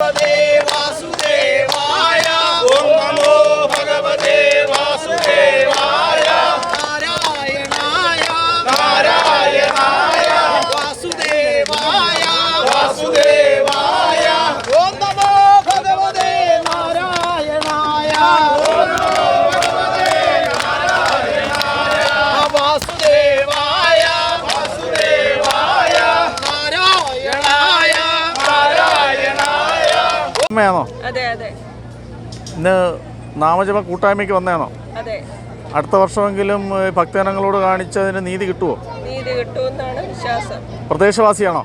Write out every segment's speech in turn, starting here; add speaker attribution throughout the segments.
Speaker 1: Amen.
Speaker 2: അമ്മയാണോ ഇന്ന് നാമജപ കൂട്ടായ്മയ്ക്ക് വന്നതാണോ അടുത്ത വർഷമെങ്കിലും ഭക്തജനങ്ങളോട് കാണിച്ചതിന് നീതി കിട്ടുമോ പ്രദേശവാസിയാണോ?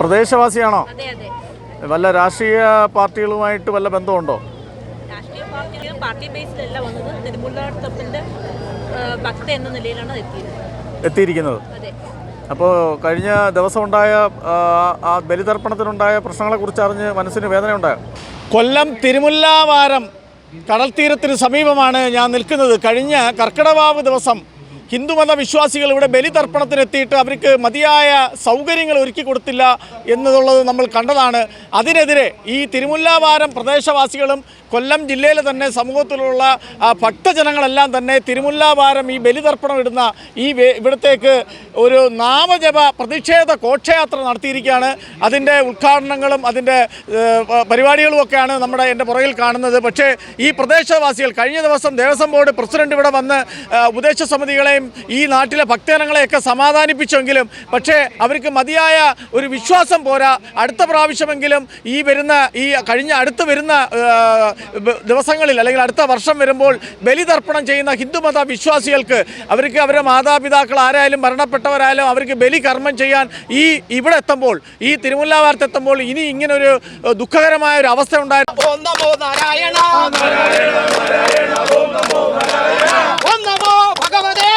Speaker 2: പ്രദേശവാസിയാണോ? വല്ല രാഷ്ട്രീയ പാർട്ടികളുമായിട്ട് വല്ല ബന്ധമുണ്ടോ?
Speaker 3: പാർട്ടി ബേസിലല്ല വന്നത്. ഭക്ത എന്ന നിലയിലാണ്
Speaker 2: എത്തിയിരിക്കുന്നത്. അപ്പോൾ കഴിഞ്ഞ ദിവസം ഉണ്ടായ ആ, ആ ബലിതർപ്പണത്തിനുണ്ടായ പ്രശ്നങ്ങളെക്കുറിച്ച് അറിഞ്ഞ് മനസ്സിന് വേദനയുണ്ടായ? കൊല്ലം തിരുമുല്ലാവാരം കടൽ തീരത്തിന് സമീപമാണ് ഞാൻ നിൽക്കുന്നത്. കഴിഞ്ഞ കർക്കിടവാവ് ദിവസം ഹിന്ദുമത വിശ്വാസികൾ ഇവിടെ ബലിതർപ്പണത്തിനെത്തിയിട്ട് അവർക്ക് മതിയായ സൗകര്യങ്ങൾ ഒരുക്കി കൊടുത്തില്ല എന്നുള്ളത് നമ്മൾ കണ്ടതാണ്. അതിനെതിരെ ഈ തിരുമുല്ലാവാരം പ്രദേശവാസികളും കൊല്ലം ജില്ലയിലെ തന്നെ സമൂഹത്തിലുള്ള ഭക്തജനങ്ങളെല്ലാം തന്നെ തിരുമുല്ലാവാരം ഈ ബലിതർപ്പണം ഇടുന്ന ഈ ഇവിടത്തേക്ക് ഒരു നാമജപ പ്രതിഷേധ ഘോഷയാത്ര നടത്തിയിരിക്കുകയാണ്. അതിന്റെ ഉദ്ഘാടനങ്ങളും അതിന്റെ പരിപാടികളും ഒക്കെയാണ് നമ്മുടെ എന്റെ പുറകിൽ കാണുന്നത്. പക്ഷേ ഈ പ്രദേശവാസികൾ കഴിഞ്ഞ ദിവസം ദേവസ്വം ബോർഡ് പ്രസിഡന്റ് ഇവിടെ വന്ന് ഉപദേശ ഉപദേശ സമിതികളെയും ഈ നാട്ടിലെ ഭക്തജനങ്ങളെയൊക്കെ സമാധാനിപ്പിച്ചെങ്കിലും പക്ഷേ അവർക്ക് മതിയായ ഒരു വിശ്വാസം പോരാ. അടുത്ത പ്രാവശ്യമെങ്കിലും ഈ വരുന്ന ഈ കഴിഞ്ഞ അടുത്ത് വരുന്ന ദിവസങ്ങളിൽ അല്ലെങ്കിൽ അടുത്ത വർഷം വരുമ്പോൾ ബലിതർപ്പണം ചെയ്യുന്ന ഹിന്ദുമത വിശ്വാസികൾക്ക് അവർക്ക് അവരുടെ മാതാപിതാക്കൾ ആരായാലും മരണപ്പെട്ടവരായാലും അവർക്ക് ബലി കർമ്മം ചെയ്യാൻ ഈ ഇവിടെ എത്തുമ്പോൾ ഈ തിരുമുല്ലാവാരത്ത് എത്തുമ്പോൾ ഇനി ഇങ്ങനെ ഒരു ഏഹ്, ദുഃഖകരമായ ഒരു അവസ്ഥ ഉണ്ടായിരുന്നു
Speaker 4: ഓം ഭഗവതേ.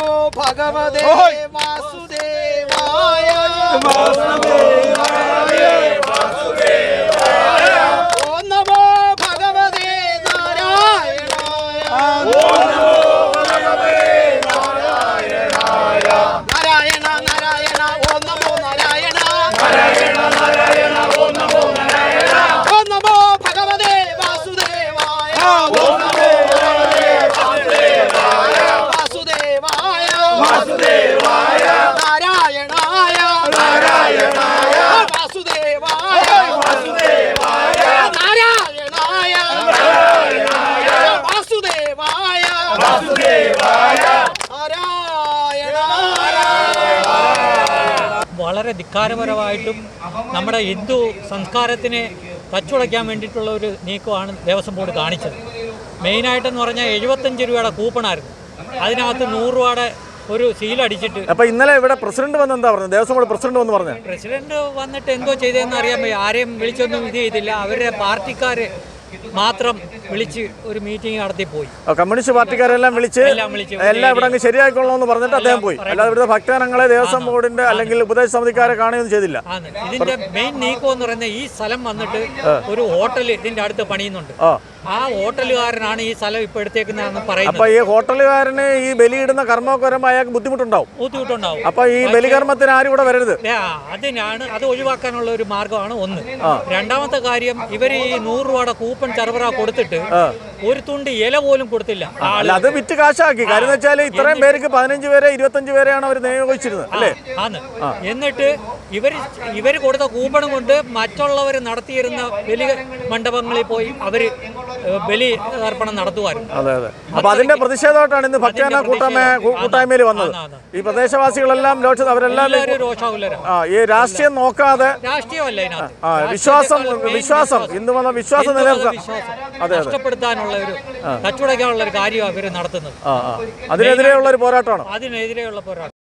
Speaker 4: ഓം നമോ ഭഗവതേ വാസുദേവായ
Speaker 5: വളരെ ധിക്കാരപരമായിട്ടും നമ്മുടെ ഹിന്ദു സംസ്കാരത്തിനെ തച്ചുടയ്ക്കാൻ വേണ്ടിയിട്ടുള്ള ഒരു നീക്കമാണ് ദേവസ്വം ബോർഡ് കാണിച്ചത്. മെയിനായിട്ടെന്ന് പറഞ്ഞാൽ എഴുപത്തഞ്ച് രൂപയുടെ കൂപ്പണായിരുന്നു. അതിനകത്ത് നൂറ് രൂപയുടെ ഒരു സീലടിച്ചിട്ട്
Speaker 2: അപ്പൊ ഇന്നലെ ഇവിടെ പ്രസിഡന്റ് വന്ന് എന്താ പറഞ്ഞത്? ദേവസ്വം ബോർഡ് പ്രസിഡന്റ് വന്ന് പറഞ്ഞു?
Speaker 5: പ്രസിഡന്റ് വന്നിട്ട് എന്തോ ചെയ്തതെന്ന് അറിയാൻ വയ്യ. ആരെയും വിളിച്ചൊന്നും ഇത് ചെയ്തില്ല. അവരുടെ പാർട്ടിക്കാർ മാത്രം വിളിച്ച് ഒരു മീറ്റിംഗ് നടത്തി പോയി.
Speaker 2: കമ്മ്യൂണിസ്റ്റ് പാർട്ടിക്കാരെല്ലാം വിളിച്ച്
Speaker 5: എല്ലാം
Speaker 2: ഇവിടെ അങ്ങ് ശരിയാക്കണമെന്ന് പറഞ്ഞിട്ട് അദ്ദേഹം പോയി. അല്ലാതെ ഇവിടുത്തെ ഭക്തജനങ്ങളെ ദേവസ്വം ബോർഡിന്റെ അല്ലെങ്കിൽ ഉപദേശ സമിതിക്കാരെ കാണുകയൊന്നും ചെയ്തില്ല.
Speaker 5: ഇതിന്റെ മെയിൻ നീക്കം എന്ന് പറയുന്നത് ഈ സ്ഥലം വന്നിട്ട് ഒരു ഹോട്ടൽ ഇതിന്റെ അടുത്ത് പണിയുന്നുണ്ട്.
Speaker 2: ആ
Speaker 5: ഹോട്ടലുകാരനാണ് ഈ സ്ഥലം ഇപ്പൊ എടുത്തേക്കുന്നതെന്ന് പറയുന്നത്.
Speaker 2: അപ്പൊ ഈ ഹോട്ടലുകാരന് ഈ ബലിയിടുന്ന കർമ്മമൊക്കെ വരുമ്പോൾ അയാൾക്ക് ബുദ്ധിമുട്ടുണ്ടാവും.
Speaker 5: ബുദ്ധിമുട്ടുണ്ടാവും.
Speaker 2: അപ്പൊ ഈ ബലികർമ്മത്തിന് ആരും ഇവിടെ വരരുത്.
Speaker 5: അതിനാണ് അത് ഒഴിവാക്കാനുള്ള ഒരു മാർഗമാണ് ഒന്ന്. രണ്ടാമത്തെ കാര്യം ഇവർ ഈ നൂറ് രൂപയുടെ കൂപ്പൺ ചെറുപറ കൊടുത്തിട്ട് ഒരു തുണ്ട് ഇല പോലും കൊടുത്തില്ല.
Speaker 2: അത് വിറ്റ് കാശാക്കി. കാര്യം വെച്ചാൽ ഇത്രയും പേർക്ക് പതിനഞ്ച് പേരെ ഇരുപത്തഞ്ച് പേരെയാണ് അവർ നിയോഗിച്ചിരുന്നത്. അല്ലേ?
Speaker 5: എന്നിട്ട് ഇവർ ഇവർ കൊടുത്ത കൂപ്പണും കൊണ്ട് മറ്റുള്ളവർ നടത്തിയിരുന്ന ബലി മണ്ഡപങ്ങളിൽ പോയി അവർ ബലി അർപ്പണം നടത്തുമായിരുന്നു
Speaker 2: അതെ അതെ. അപ്പൊ അതിന്റെ പ്രതിഷേധമായിട്ടാണ് ഇന്ന് ഭക്തജന
Speaker 5: കൂട്ടമേ
Speaker 2: കൂട്ടായ്മ കൂട്ടായ്മയിൽ വന്നത്. ഈ പ്രദേശവാസികളെല്ലാം ലോക്സഭ അവരെല്ലാം ഈ രാഷ്ട്രീയം നോക്കാതെ
Speaker 5: രാഷ്ട്രീയമല്ല
Speaker 2: ആ വിശ്വാസം വിശ്വാസം ഹിന്ദുമത നിലനിർത്താൻ
Speaker 5: വിശ്വാസം.
Speaker 2: അതെ അതെ.
Speaker 5: നഷ്ടപ്പെടുത്താനുള്ള ഒരു തച്ചുടയ്ക്കാനുള്ള ഒരു കാര്യമാണ് ഇവർ നടത്തുന്നത്.
Speaker 2: അതിനെതിരെയുള്ള ഒരു പോരാട്ടമാണ്?
Speaker 5: അതിനെതിരെയുള്ള പോരാട്ടം.